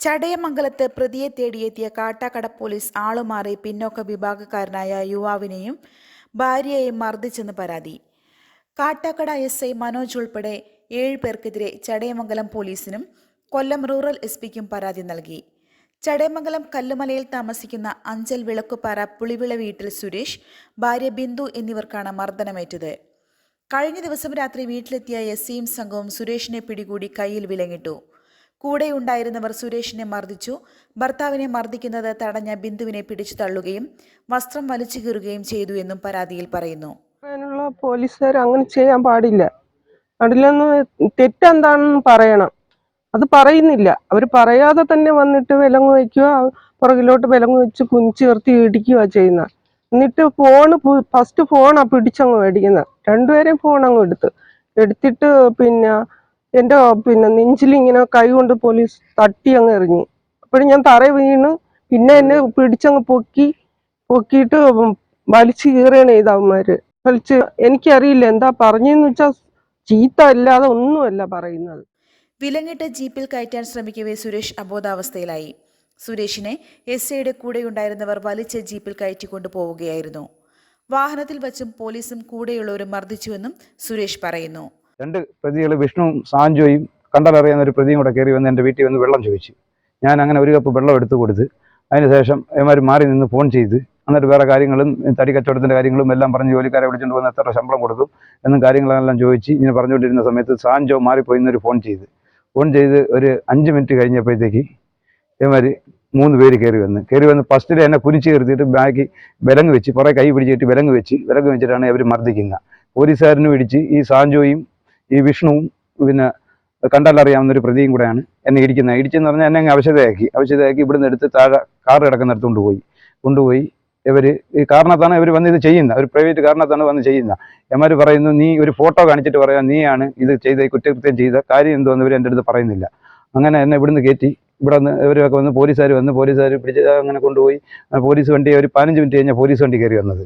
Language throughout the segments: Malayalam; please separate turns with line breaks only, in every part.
ചടയമംഗലത്ത് പ്രതിയെ തേടിയെത്തിയ കാട്ടാക്കട പോലീസ് ആളുമാറി പിന്നോക്ക വിഭാഗക്കാരനായ യുവാവിനെയും ഭാര്യയെയും മർദ്ദിച്ചെന്ന് പരാതി. കാട്ടാക്കട എസ് ഐ മനോജ് ഉൾപ്പെടെ ഏഴ് പേർക്കെതിരെ ചടയമംഗലം പോലീസിനും കൊല്ലം റൂറൽ എസ് പിക്കും പരാതി നൽകി. ചടയമംഗലം കല്ലുമലയിൽ താമസിക്കുന്ന അഞ്ചൽ വിളക്കുപാറ പുളിവിള വീട്ടിൽ സുരേഷ് ഭാര്യ ബിന്ദു എന്നിവർക്കാണ് മർദ്ദനമേറ്റത്. കഴിഞ്ഞ ദിവസം രാത്രി വീട്ടിലെത്തിയ എസ് സിയും സംഘവും സുരേഷിനെ പിടികൂടി കയ്യിൽ വിലങ്ങിട്ടു. കൂടെയുണ്ടായിരുന്നവർ സുരേഷിനെ മർദ്ദിച്ചു. ഭർത്താവിനെ മർദ്ദിക്കുന്നത് തടഞ്ഞ ബിന്ദുവിനെ പിടിച്ചു തള്ളുകയും വസ്ത്രം വലിച്ചു കീറുകയും ചെയ്തു എന്നും പരാതിയിൽ പറയുന്നു.
പറയാനുള്ള പോലീസുകാർ അങ്ങനെ ചെയ്യാൻ പാടില്ല. പാടില്ലെന്ന് തെറ്റെന്താണെന്ന് പറയണം. അത് പറയുന്നില്ല. അവർ പറയാതെ തന്നെ വന്നിട്ട് വിലങ്ങ് വയ്ക്കുക പുറകിലോട്ട് വിലങ്ങ് വെച്ച് കുനിച്ച് ചേർത്തി ഇടിക്കുക ചെയ്യുന്ന. എന്നിട്ട് ഫോണ് ഫസ്റ്റ് ഫോണാ പിടിച്ചങ്ങ് മേടിക്കുന്നത് രണ്ടുപേരെയും ഫോൺ അങ്ങ് എടുത്ത്. എടുത്തിട്ട് പിന്നെ എന്റെ പിന്നെ നെഞ്ചിലിങ്ങനെ കൈ കൊണ്ട് പോലീസ് തട്ടി അങ്ങ് എറിഞ്ഞു. അപ്പോഴും ഞാൻ തറ വീണ്. പിന്നെ എന്നെ പിടിച്ചങ്ങ് പൊക്കി പൊക്കിയിട്ട് വലിച്ചു കീറുകയാണ് ചെയ്ത അവന്മാര്. വലിച്ച് എനിക്കറിയില്ല എന്താ പറഞ്ഞെന്ന് വെച്ചാൽ ചീത്ത അല്ലാതെ ഒന്നുമല്ല പറയുന്നത്.
വിലങ്ങിട്ട് ജീപ്പിൽ കയറ്റാൻ ശ്രമിക്കവേ സുരേഷ് അബോധാവസ്ഥയിലായി. സുരേഷിനെ എസ് ഐയുടെ കൂടെയുണ്ടായിരുന്നവർ വലിച്ച ജീപ്പിൽ കയറ്റിക്കൊണ്ടു പോവുകയായിരുന്നു. വാഹനത്തിൽ വച്ചും പോലീസും കൂടെയുള്ളവരും മർദ്ദിച്ചുവെന്നും സുരേഷ് പറയുന്നു.
രണ്ട് പ്രതികൾ വിഷ്ണുവും സാഞ്ചോയും കണ്ടാലറിയാവുന്ന ഒരു പ്രതിയും കൂടെ കയറി വന്ന് എന്റെ വീട്ടിൽ വന്ന് വെള്ളം ചോദിച്ചു. ഞാൻ അങ്ങനെ ഒരു കപ്പ് വെള്ളം എടുത്തു കൊടുത്ത് അതിനുശേഷം ഇവന്മാർ മാറി നിന്ന് ഫോൺ ചെയ്ത് എന്നിട്ട് വേറെ കാര്യങ്ങളും തടി കച്ചവടത്തിന്റെ കാര്യങ്ങളും എല്ലാം പറഞ്ഞ് ജോലിക്കാരെ വിളിച്ചുകൊണ്ട് വന്ന് എത്ര ശമ്പളം കൊടുക്കും എന്നും കാര്യങ്ങളെല്ലാം ചോദിച്ച് ഇങ്ങനെ പറഞ്ഞുകൊണ്ടിരുന്ന സമയത്ത് സാഞ്ചോ മാറിപ്പോയി എന്നൊരു ഫോൺ ചെയ്ത്. ഫോൺ ചെയ്ത് ഒരു അഞ്ച് മിനിറ്റ് കഴിഞ്ഞപ്പോഴത്തേക്ക് ഇവന്മാർ മൂന്ന് പേര് കയറി വന്ന്. കയറി വന്ന് ഫസ്റ്റിൽ എന്നെ കുനിച്ച് കയറിയിട്ട് ബാക്കി വിലങ്ങ് വെച്ച് കുറേ കൈ പിടിച്ചിട്ട് വിലങ്ങ് വെച്ച് വിലങ്ങ് വെച്ചിട്ടാണ് അവർ മർദ്ദിക്കുന്നത് പോലീസുകാരനും ഇടിച്ച് ഈ സാഞ്ചോയും ഈ വിഷ്ണുവും പിന്നെ കണ്ടാലറിയാവുന്ന ഒരു പ്രതിയും കൂടെയാണ് എന്നെ ഇടിക്കുന്നത് ഇടിച്ചെന്ന് പറഞ്ഞാൽ എന്നെ അങ്ങ് അവശതയാക്കി. അവശതയാക്കി ഇവിടുന്ന് എടുത്ത് താഴെ കാർ കിടക്കുന്നിടത്ത് കൊണ്ടുപോയി. കൊണ്ടുപോയി ഇവർ ഈ കാരണത്താണ് ഇവർ വന്ന് ഇത് ചെയ്യുന്നത്. ഒരു പ്രൈവറ്റ് കാരണത്താണ് വന്ന് ചെയ്യുന്നത്. എമാർ പറയുന്നു നീ ഒരു ഫോട്ടോ കാണിച്ചിട്ട് പറയാം നീയാണ് ഇത് ചെയ്ത കുറ്റകൃത്യം ചെയ്ത കാര്യം എന്തോന്ന് ഇവർ എന്റെ അടുത്ത് പറയുന്നില്ല. അങ്ങനെ എന്നെ ഇവിടുന്ന് കയറ്റി. ഇവിടെ നിന്ന് ഇവരൊക്കെ വന്ന് പോലീസുകാർ വന്ന് പോലീസുകാർ പിടിച്ച് അങ്ങനെ കൊണ്ടുപോയി. പോലീസ് വണ്ടി ഒരു പതിനഞ്ച് മിനിറ്റ് കഴിഞ്ഞാൽ പോലീസ് വണ്ടി കയറി വന്നത്.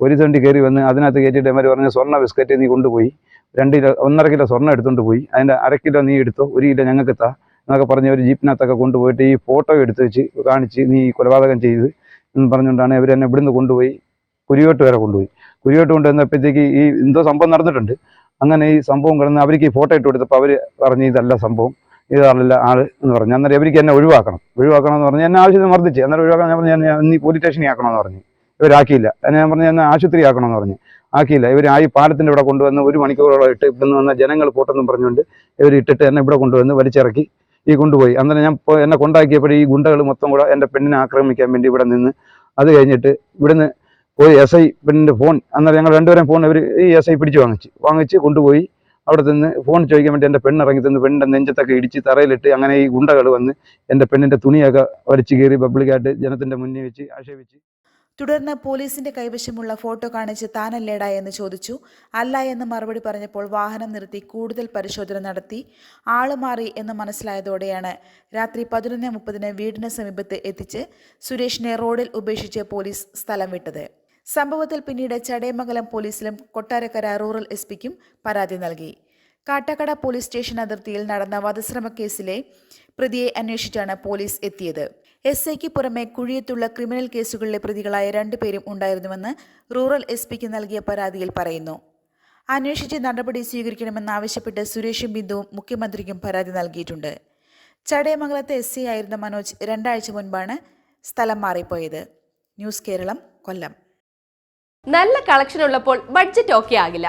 പോലീസ് വണ്ടി കയറി വന്ന് അതിനകത്ത് കയറ്റിയിട്ട് എമാർ പറഞ്ഞ സ്വർണ ബിസ്ക്കറ്റ് നീ കൊണ്ടുപോയി. രണ്ട് കിലോ ഒന്നര കിലോ സ്വർണം എടുത്തുകൊണ്ട് പോയി. അതിന്റെ അര കിലോ നീ എടുത്തോ ഒരു കിലോ ഞങ്ങൾക്ക് താ. എന്നൊക്കെ പറഞ്ഞ് ഒരു ജീപ്പിനകത്തൊക്കെ കൊണ്ടുപോയിട്ട് ഈ ഫോട്ടോ എടുത്ത് വെച്ച് കാണിച്ച് നീ കൊലപാതകം ചെയ്ത് എന്ന് പറഞ്ഞുകൊണ്ടാണ് ഇവർ എന്നെ ഇവിടുന്ന് കൊണ്ടുപോയി കുരിയോട്ട് വരെ കൊണ്ടുപോയി. കുരിയോട്ട് കൊണ്ടുവന്നപ്പോഴത്തേക്ക് ഈ എന്തോ സംഭവം നടന്നിട്ടുണ്ട്. അങ്ങനെ ഈ സംഭവം കിടന്ന് അവർക്ക് ഈ ഫോട്ടോ ഇട്ട് കൊടുത്തപ്പോൾ അവർ പറഞ്ഞ് ഇതല്ല സംഭവം. ഇതല്ല ആൾ എന്ന് പറഞ്ഞു. അന്നേരം ഇവർക്ക് എന്നെ ഒഴിവാക്കണം. ഒഴിവാക്കണം എന്ന് പറഞ്ഞ് എന്നെ ആവശ്യത്തിന് മർദ്ദിച്ച്. അന്നേരം ഒഴിവാക്കണം. ഞാൻ പറഞ്ഞു നീ പോലീസ് സ്റ്റേഷനിൽ ആക്കണമെന്ന് പറഞ്ഞു. ഇവരാക്കിയില്ല. എന്നെ ഞാൻ പറഞ്ഞു എന്നാൽ ആശുപത്രി ആക്കണമെന്ന് പറഞ്ഞു. ആക്കിയില്ല. ഈ പാലത്തിന്റെ ഇവിടെ കൊണ്ടുവന്ന് ഒരു മണിക്കൂറോളം ഇട്ട് ഇവിടുന്ന് വന്ന ജനങ്ങൾ പോട്ടെന്നും പറഞ്ഞുകൊണ്ട് ഇവർ ഇട്ടിട്ട് എന്നെ ഇവിടെ കൊണ്ടുവന്ന് വലിച്ചിറക്കി ഈ കൊണ്ടുപോയി. അന്നേരം ഞാൻ എന്നെ കൊണ്ടാക്കിയപ്പോൾ ഈ ഗുണ്ടകൾ മൊത്തം കൂടെ എന്റെ പെണ്ണിനെ ആക്രമിക്കാൻ വേണ്ടി ഇവിടെ നിന്ന് അത് കഴിഞ്ഞിട്ട് ഇവിടുന്ന് പോയി എസ് ഐ പെണ്ണിന്റെ ഫോൺ. അന്നേരം ഞങ്ങൾ രണ്ടുപേരും ഫോൺ ഇവർ ഈ എസ് ഐ പിടിച്ച് വാങ്ങിച്ച്. വാങ്ങിച്ച് കൊണ്ടുപോയി അവിടെ നിന്ന് ഫോൺ ചോദിക്കാൻ വേണ്ടി എന്റെ പെണ്ണ് ഇറങ്ങി തന്ന് പെണ്ണിന്റെ നെഞ്ചത്തൊക്കെ ഇടിച്ച് തറയിലിട്ട് അങ്ങനെ ഈ ഗുണ്ടകൾ വന്ന് എന്റെ പെണ്ണിന്റെ തുണിയൊക്കെ വലിച്ചു കയറി പബ്ലിക്കായിട്ട് ജനത്തിന്റെ മുന്നിൽ വെച്ച് ആക്ഷേപിച്ച്
തുടർന്ന് പോലീസിന്റെ കൈവശമുള്ള ഫോട്ടോ കാണിച്ച് താനല്ലേടാ എന്ന് ചോദിച്ചു. അല്ല എന്ന് മറുപടി പറഞ്ഞപ്പോൾ വാഹനം നിർത്തി കൂടുതൽ പരിശോധന നടത്തി. ആൾ മാറി എന്ന് മനസ്സിലായതോടെയാണ് രാത്രി പതിനൊന്ന് മുപ്പതിന് വീടിന് സമീപത്ത് എത്തിച്ച് സുരേഷിനെ റോഡിൽ ഉപേക്ഷിച്ച് പോലീസ് സ്ഥലം വിട്ടത്. സംഭവത്തിൽ പിന്നീട് ചടയമംഗലം പോലീസിലും കൊട്ടാരക്കര റൂറൽ എസ് പിക്കും പരാതി നൽകി. കാട്ടാക്കട പോലീസ് സ്റ്റേഷൻ അതിർത്തിയിൽ നടന്ന വധശ്രമ കേസിലെ പ്രതിയെ അന്വേഷിച്ചാണ് പോലീസ് എത്തിയത്. എസ് ഐക്ക് പുറമെ കുഴിയത്തുള്ള ക്രിമിനൽ കേസുകളിലെ പ്രതികളായ രണ്ടുപേരും ഉണ്ടായിരുന്നുവെന്ന് റൂറൽ എസ് പിക്ക് നൽകിയ പരാതിയിൽ പറയുന്നു. അന്വേഷിച്ച് നടപടി സ്വീകരിക്കണമെന്നാവശ്യപ്പെട്ട് സുരേഷും ബിന്ദുവും മുഖ്യമന്ത്രിക്കും പരാതി നൽകിയിട്ടുണ്ട്. ചടയമംഗലത്തെ എസ് ഐ ആയിരുന്ന മനോജ് രണ്ടാഴ്ച മുൻപാണ് സ്ഥലം മാറിപ്പോയത്. ന്യൂസ് കേരളം കൊല്ലം.
നല്ല കളക്ഷൻ ഉള്ളപ്പോൾ ബഡ്ജറ്റ് ഓക്കെ ആകില്ല.